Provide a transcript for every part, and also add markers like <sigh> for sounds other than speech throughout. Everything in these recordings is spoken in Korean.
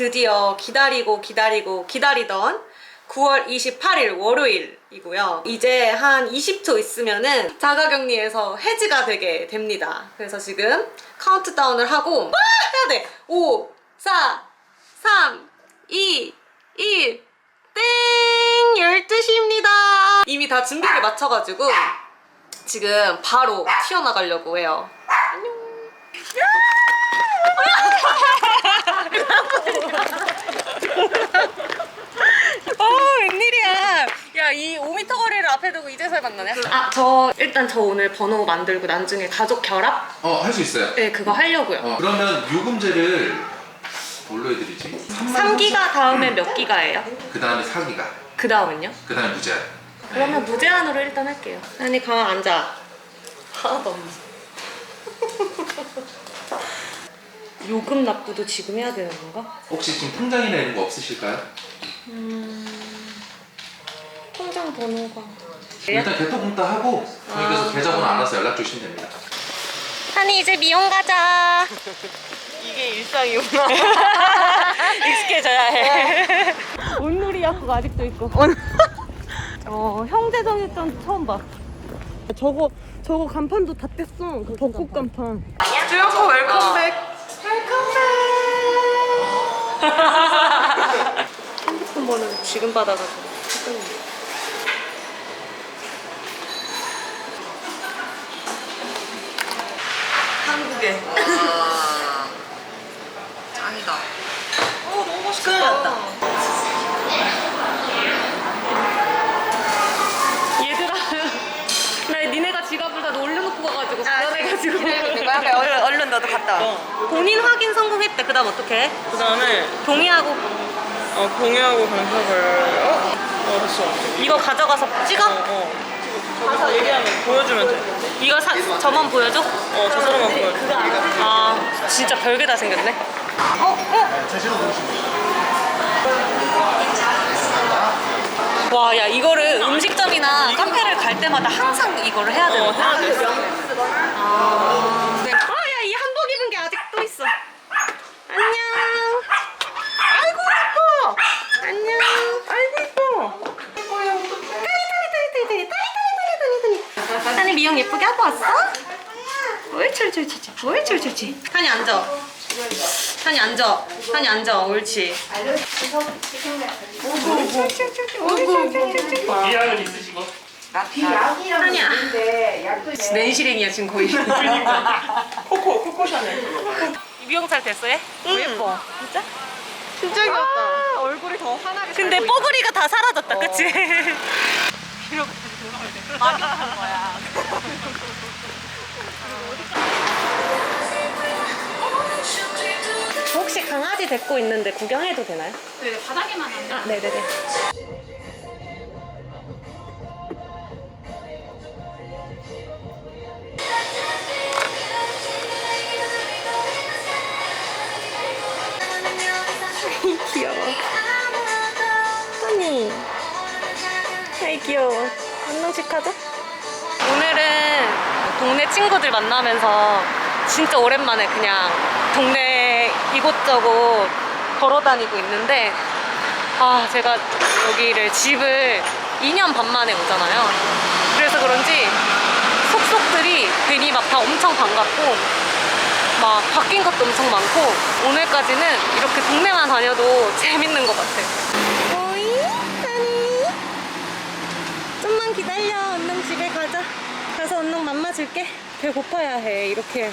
드디어 기다리고 기다리고 기다리던 9월 28일 월요일이고요. 이제 한 20초 있으면은 자가격리에서 해지가 되게 됩니다. 그래서 지금 카운트다운을 하고 와! 해야 돼. 5, 4, 3, 2, 1. 땡! 12시입니다. 이미 다 준비를 마쳐가지고 지금 바로 튀어나가려고 해요. 어, 웬일이야. 야, 이 5m 거리를 앞에 두고 이제서야 만나네. 아, 저 일단 저 오늘 번호 만들고 나중에 가족 결합? 어, 할 수 있어요. 네, 그거 하려고요. 어, 그러면 요금제를 뭘로 해드리지? 3기가 다음에 몇 기가예요? 그 다음에 4기가. 그 다음은요? 그 다음에 무제한. 그러면 무제한으로 일단 할게요. 아니, 가만 앉아. 하나도 없네. <laughs> 요금 납부도 지금 해야 되는 건가? 혹시 지금 통장이나 이런 거 없으실까요? 통장 번호가. 일단 개통공다 하고 저희께서 계좌번호 알아서 연락 주시면 됩니다. 한이 이제 미용 가자. <laughs> 이게 일상이구나. <laughs> 익숙해져야 해. <laughs> 온누리 약국 아직도 있고. 어, 형제정일전 처음 봐. 저거 저거 간판도 다 뗐어. 그 벚꽃 간판. 쭈여코 웰컴백. 핸드폰 번호 지금 받아가지고. 잠깐만요. 한국에. <laughs> 짱이다. 어 너무 맛있겠다. 얘들아, <laughs> 나 니네가 지갑을 다 올려놓고 가가지고 불안해가지고. 그래, 얼른, 얼른 너도 갔다 와. 본인 확인 성공했대. 그 다음 어떡해? 그 다음에 동의하고 어, 공유하고 강사를 어? 어 됐어. 이거 가져가서 찍어? 어, 어. 가서 얘기하면 보여주면 돼. 이거 사, 저만 보여줘? 어, 저 사람만 보여줘. 아 진짜 별게 다 생겼네. 어? 어? 와, 야 이거를 음식점이나 카페를 갈 때마다 항상 이거를 해야 되는 어, 거야? 해야 돼. 아, 옳지, 옳지, 옳지, 옳지, 옳지. 한이 앉아. 한이 앉아. 한이 앉아. 옳지. 이양은 있으시고 한이야. 내실행이야 지금 거의. 코코, 코코 샤넬. 미용 잘 됐어 얘? 예뻐. 진짜? 진짜 귀엽다. 얼굴이 더 환하게. 근데 뽀글이가 다 사라졌다, 어. <laughs> 그치? 막역한 거야. <laughs> 혹시 강아지 데리고 있는데 구경해도 되나요? 네, 바닥에만 안 아, 네네네. <laughs> 귀여워. 언니. 아이 귀여워. 한 명씩 하자. 오늘은 동네 친구들 만나면서 진짜 오랜만에 그냥 동네 이곳저곳 걸어 다니고 있는데 아 제가 여기를 집을 2년 반 만에 오잖아요. 그래서 그런지 속속들이 괜히 막 다 엄청 반갑고 막 바뀐 것도 엄청 많고 오늘까지는 이렇게 동네만 다녀도 재밌는 것 같아. 오이, 하니. 좀만 기다려. 얼른 집에 가자. 가서 얼른 맘마 줄게. 배고파야 해. 이렇게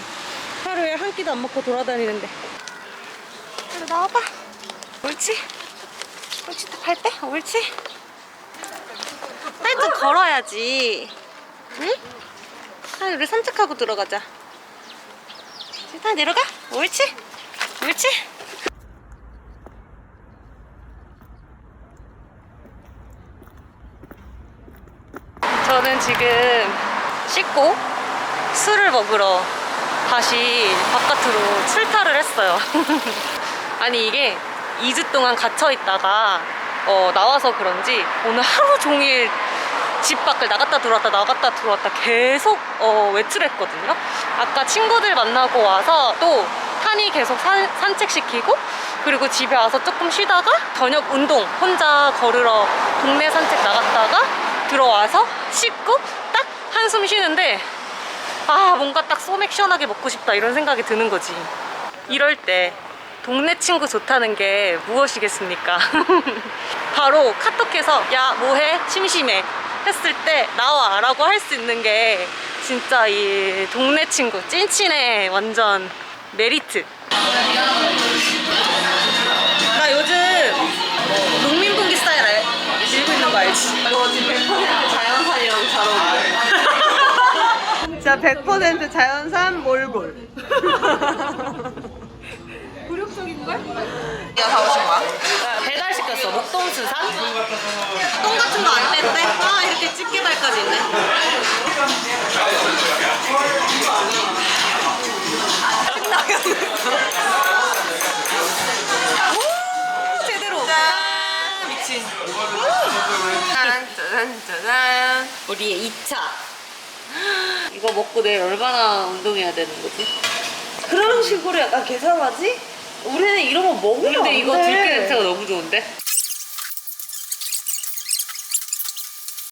하루에 한 끼도 안 먹고 돌아다니는데. 이리 나와봐. 옳지. 옳지. 발 빼. 옳지. 살좀 걸어야지. 응? 하니 우리 산책하고 들어가자. 일단 내려가. 옳지. 옳지. 저는 지금 씻고 술을 먹으러 다시 바깥으로 출타를 했어요. <laughs> 아니 이게 2주 동안 갇혀 있다가 어, 나와서 그런지 오늘 하루 종일 집 밖을 나갔다 들어왔다 나갔다 들어왔다 계속 어, 외출했거든요. 아까 친구들 만나고 와서 또 탄이 계속 산, 산책시키고 그리고 집에 와서 조금 쉬다가 저녁 운동 혼자 걸으러 동네 산책 나갔다가 들어와서 씻고 딱 한숨 쉬는데 아 뭔가 딱 소맥 시원하게 먹고 싶다 이런 생각이 드는 거지 이럴 때 동네 친구 좋다는 게 무엇이겠습니까? <laughs> 바로 카톡해서 야 뭐해? 심심해. 했을 때 나와 라고 할 수 있는 게 진짜 이 동네 친구 찐친의 완전 메리트. 나 요즘 농민분기 스타일 알, 밀고 있는 거 알지? 이거 지금 100% 자연산이랑 잘 어울려 진짜 100% 자연산 몰골. <laughs> 네가 사오신 거야? 배달 시켰어. 목동 수산. 똥 같은 거 안 냈대? 아 이렇게 집게 발까지 있네. 오 제대로. 짠 미친. 짠짠짠짠. 우리의 2차. 이거 먹고 내일 얼마나 운동해야 되는 거지? 그런 식으로 약간 계산하지? 우리는 이런 거 먹으면 근데 안 이거 돼. 들깨 냄새가 너무 좋은데?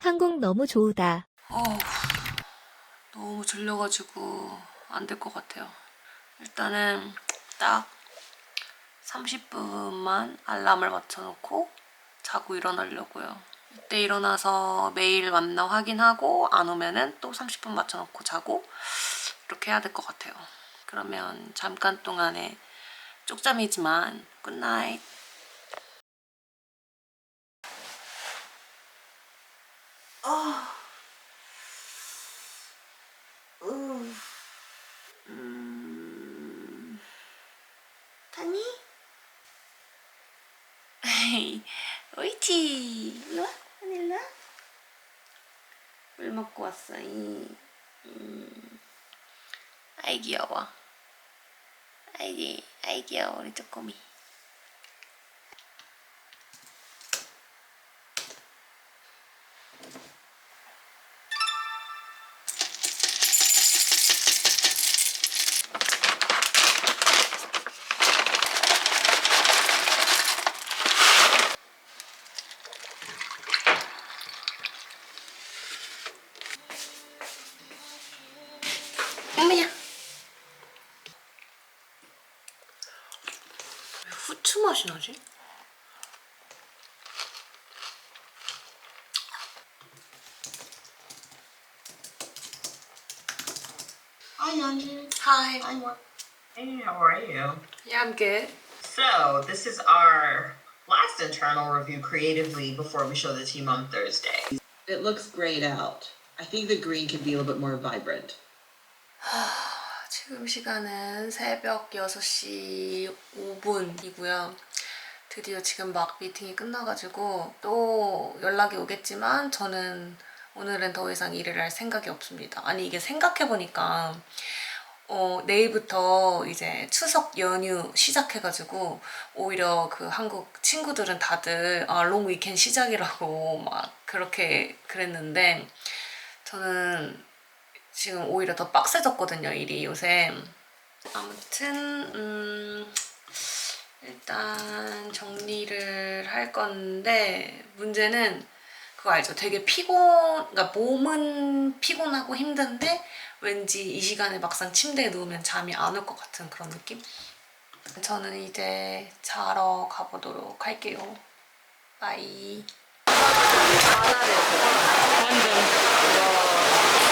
한국 너무 좋으다. 어우, 너무 졸려가지고 안 될 것 같아요. 일단은 딱 30분만 알람을 맞춰놓고 자고 일어나려고요. 이때 일어나서 메일 왔나 확인하고 안 오면은 또 30분 맞춰놓고 자고 이렇게 해야 될 것 같아요. 그러면 잠깐 동안에 쪽잠이지만 굿나잇. 타니? 옳지. 일로 와. 하니 일로 와. 물 먹고 왔어. 이. 음. 아이 귀여워. 아이, 아이 귀여워 우리 쪼꼬미. 맛이 나지? Hi, Yanji. Hi. I'm Mark. Hey, how are you? Yeah, I'm good. So, this is our last internal review creatively before we show the team on Thursday. It looks grayed out. I think the green could be a little bit more vibrant. 지금 시간은 새벽 6시 5분이고요. 드디어 지금 막 미팅이 끝나가지고 또 연락이 오겠지만 저는 오늘은 더 이상 일을 할 생각이 없습니다. 아니 이게 생각해보니까 어, 내일부터 이제 추석 연휴 시작해가지고 오히려 그 한국 친구들은 다들 아, 롱 위켄 시작이라고 <laughs> 막 그렇게 그랬는데 저는 지금 오히려 더 빡세졌거든요 일이 요새. 아무튼 음, 일단 정리를 할 건데 문제는 그거 알죠? 되게 피곤 그러니까 몸은 피곤하고 힘든데 왠지 이 시간에 막상 침대에 누우면 잠이 안 올 것 같은 그런 느낌? 저는 이제 자러 가보도록 할게요. 바이. 삼촌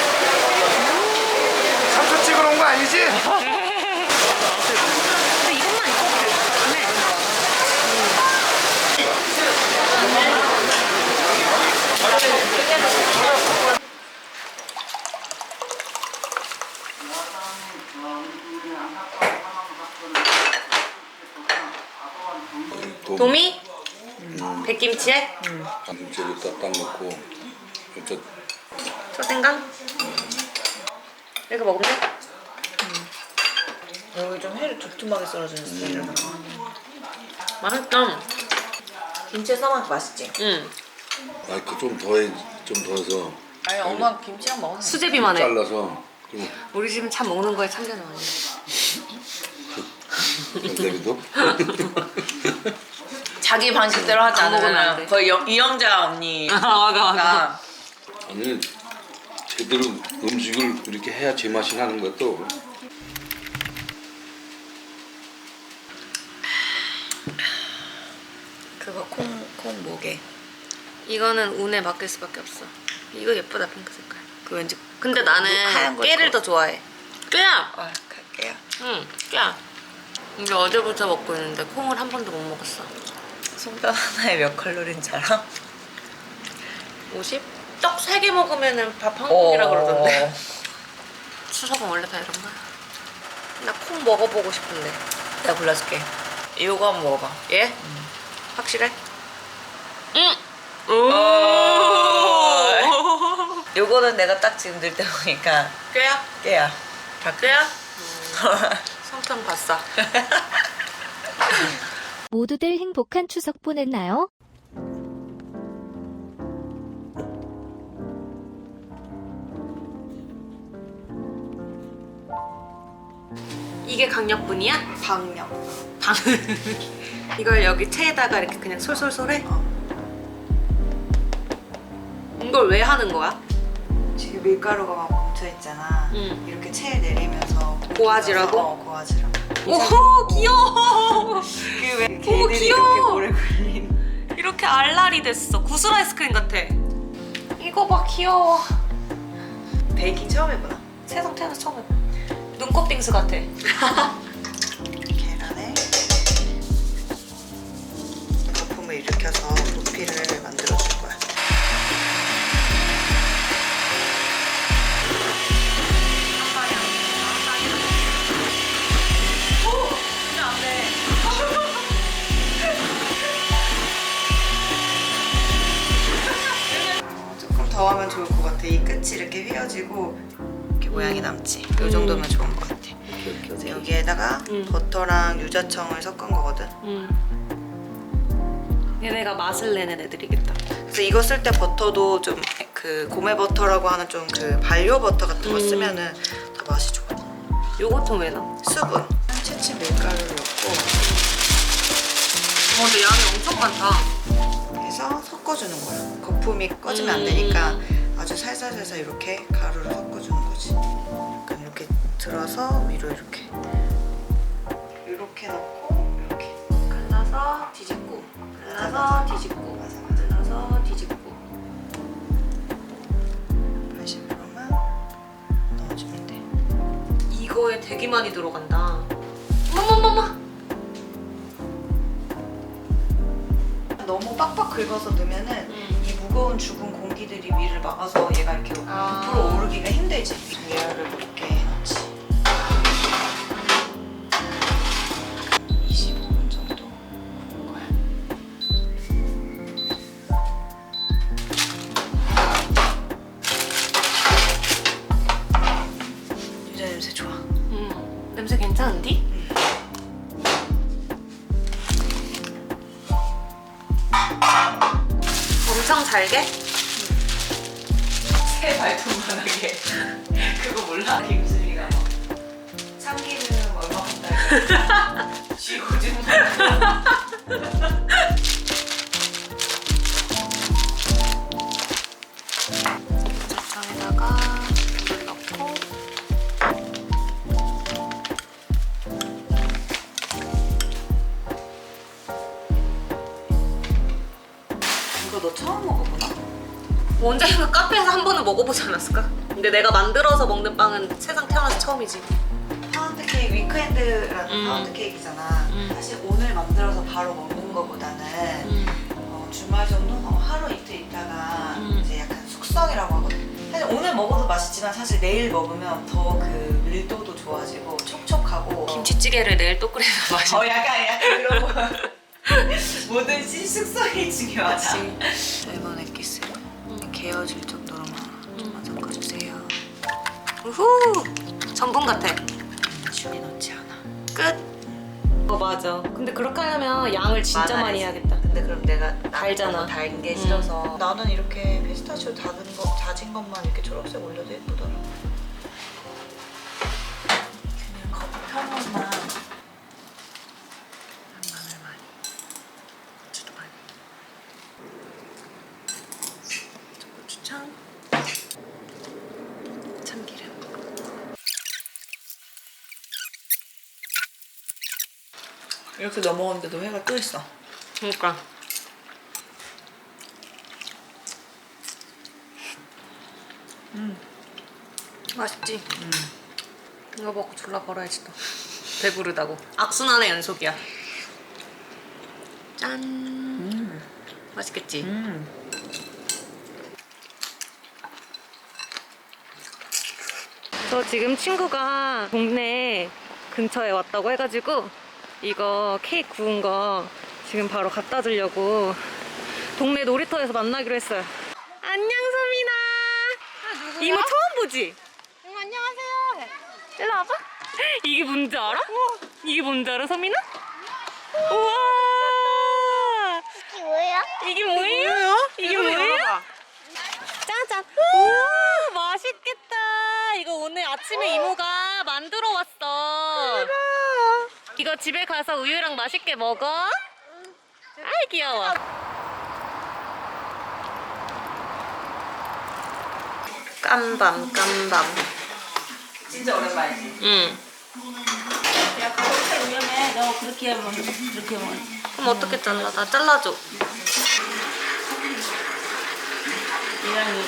찍으러 온 거 아니지? 근데 이것만 같네 도미? 백김치에? 김치를 딱 넣고 저 초생강? 이렇게 먹으면 돼? 여기 좀 회를 두툼하게 썰어주는 스타일이라. 맛있다. 김치에 싸먹으면 맛있지? 응. 마이크 좀 더해 좀 더해서. 아니 엄마 김치랑 먹으면 수제비만 해. 잘라서. 좀 우리 집은 참 먹는 거에 참견은 아니야 선생님도? 자기 방식대로 하지 안 먹으면 안 돼. 않으면 거의 영- 이영자 언니. 아 맞아 가 아니 제대로 음식을 이렇게 해야 제맛이 나는 것도 그거 콩, 콩 목에. 이거는 운에 맡길 수밖에 없어 이거 예쁘다 핑크 색깔 그 왠지 근데 그 하얀 나는 걸 깨를 거. 더 좋아해 깨야 아, 갈게요. 응 깨야 이게 어제부터 먹고 있는데 콩을 한 번도 못 먹었어 송편 하나에 몇 칼로리인 줄 알아? 50? 떡 3개 먹으면은 밥 한 공기라 어. 그러던데 <laughs> 추석은 원래 다 이런 거야 나 콩 먹어보고 싶은데 내가 골라줄게. 이거 한번 먹어봐. 예? 확실해? 응! 오. <laughs> 요거는 내가 딱 지금 들 때 보니까 깨야? 깨야. 다 깨야? <laughs> 성탄 봤어 <laughs> 모두들 행복한 추석 보냈나요? 이게 강력분이야? 방역. 방 <laughs> 이걸 여기 체에다가 이렇게 그냥 솔솔솔 해? 이걸 왜 하는 거야? 지금 밀가루가 막 뭉쳐 있잖아. 응. 이렇게 체에 내리면서 고아지라고? 어, 고아지라고. 오호 귀여워 그왜 <laughs> 어머, 개들이 귀여워. 이렇게 오래 걸린? 이렇게 알알이 됐어 구슬 아이스크림 같아 이거 봐 귀여워 베이킹 처음 해보나? 세상 태어나서 처음 해봐 눈꽃 빙수 같아 <laughs> 일으켜서 부피를 만들어줄 거야. 조금 더 하면 좋을 것 같아. 이 끝이 이렇게 휘어지고 이렇게 모양이 남지. 이 정도면 좋은 것 같아. 여기에다가 음. 버터랑 유자청을 섞은 거거든. 음. 얘네가 맛을 내는 애들이겠다 그래서 이거 쓸 때 버터도 좀 그 고메 버터라고 하는 좀 그 발효 버터 같은 거 음. 쓰면은 더 맛이 좋아. 요거트는 왜 넣어? 수분, 채취 밀가루를 넣고 어 근데 양이 엄청 많다 해서 섞어주는 거야. 거품이 꺼지면 안 음. 되니까 아주 살살살살 이렇게 가루를 섞어주는 거지. 약간 이렇게 들어서 위로 이렇게 이렇게 넣고 이렇게 갈라서 뒤집고 갈라서 뒤집고. 갈라서 뒤집고 80%만 넣어주면 돼. 이거에 되게 많이 들어간다 어머머머머 너무 빡빡 긁어서 넣으면은 음. 이 무거운 죽은 공기들이 위를 막아서 얘가 이렇게 아. 앞으로 오르기가 힘들지. 얘를 먹어보지 않았을까? 근데 내가 만들어서 먹는 빵은 세상 태어나서 처음이지 파운드 케이크 위크엔드라는 음. 파운드 케이크잖아. 음. 사실 오늘 만들어서 바로 먹는 거보다는 어, 주말 정도 어, 하루 이틀 있다가 음. 이제 약간 숙성이라고 하거든. 사실 오늘 먹어도 맛있지만 사실 내일 먹으면 더 그 밀도도 좋아지고 촉촉하고 김치찌개를 내일 또 끓이면 맛있어 어 약간 약간 그런 거. <laughs> 뭐든지 숙성이 중요하다. 레몬 액기스를 개어질 정 우후 전분 같아 준이 넣지 않아. 끝 어 맞아 근데 그렇게 하려면 양을 진짜 많이 많아야지. 해야겠다 근데 그럼 내가 달잖아. 너무 달게 음. 싫어서 나는 이렇게 피스타치오 거 다진 것만 이렇게 초록색 올려도 예쁘더라. 그냥 거품 한 번만 이렇게 넘어오는데도 회가 또 있어. 그러니까. 맛있지? 이거 먹고 졸라 걸어야지 또. 배부르다고. 악순환의 연속이야. 짠. 맛있겠지? 저 지금 친구가 동네 근처에 왔다고 해가지고 이거 케이크 구운 거 지금 바로 갖다 주려고 동네 놀이터에서 만나기로 했어요. 안녕 소민아. 이모 처음 보지? 응 안녕하세요. 일로 와봐. <laughs> 이게 뭔지 알아? 이게 뭔지 알아 소민아? 우와. 이게 뭐야? 이게 뭐예요? 이게 뭐예요? 짜잔. 우와 맛있겠다. 이거 오늘 아침에 이모가 만들어 왔어. 이거 집에 가서 우유랑 맛있게 먹어. 아이 귀여워. 깜밤 깜밤. 진짜 오랜만이지. 응. 야, 그거 위험해. 너 그렇게 하면 그렇게 하면. 그럼 어떻게 잘라? 나 잘라줘. 이랑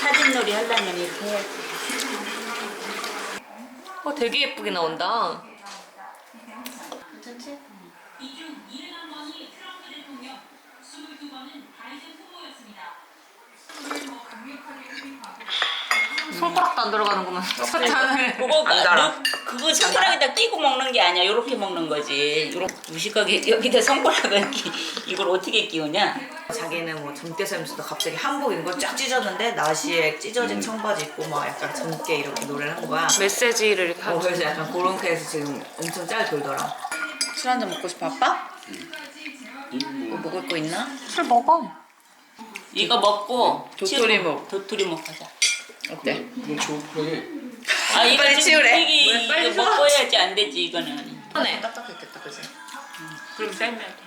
사진놀이 하려면 이렇게 해. 어 되게 예쁘게 나온다. 손가락도 안 들어가는구만. 사탕을. <laughs> 그거 안 달아. 너 그거 손가락에다 끼고 먹는 게 아니야. 요렇게 먹는 거지. 요렇게 무식하게 <laughs> 여기다 손가락을 끼, 이걸 어떻게 끼우냐? 자기는 뭐 젊게 살면서도 갑자기 한복 입은 거 쫙 찢었는데 나시에 찢어진 청바지 입고 막 약간 젊게 이렇게 노래를 한 거야. 메시지를 이렇게 어, 하고. 그래서 약간 그런 케에서 지금 엄청 짤 돌더라. 술 한잔 먹고 싶어 아빠? 뭐 먹을 거 있나? 술 먹어. 이거 먹고 도토리 치우- 먹. 도토리 먹 하자. 어때? 이거 좋게 아 이거 빨리 치우래. 빨리 이거 먹어야지 안 되지 이거는. 네. 딱딱했겠다 그지? 그럼 돼.